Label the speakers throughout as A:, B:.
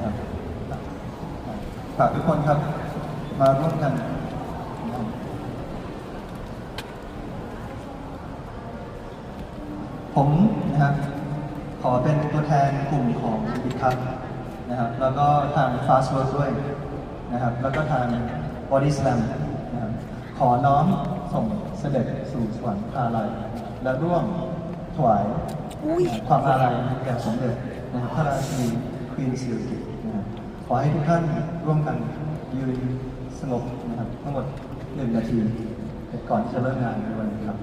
A: นะครับฝากทุกคนครับ มาร่วมกันนะครับผมนะครับ ขอเป็นตัวแทนกลุ่มของบิ๊กคัพนะครับ แล้วก็ทาง Fast Road ด้วยนะครับ แล้วก็ทาง Body Slam นะครับขอน้อมส่งเสด็จสู่สวรรค์อาลัยและร่วมถวายความอาลัยแด่สมเด็จนะครับพระราชินี ควีนสิริกิติ์นะครับขอให้ทุกท่านร่วมกันยืนสงบนะครับทั้งหมดหนึ่งนาทีก่อนที่จะเริ่มงานในวันนี้ครับ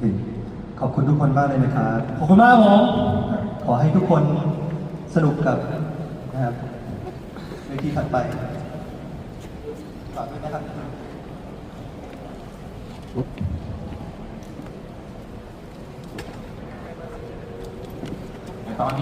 A: คขอบคุณทุกคนมากเลยนะครับ
B: ขอบคุณมากครับผม
A: ขอให้ทุกคนสนุกกับนะครับเวทีถัดไปฝากด้วยนะครับตอน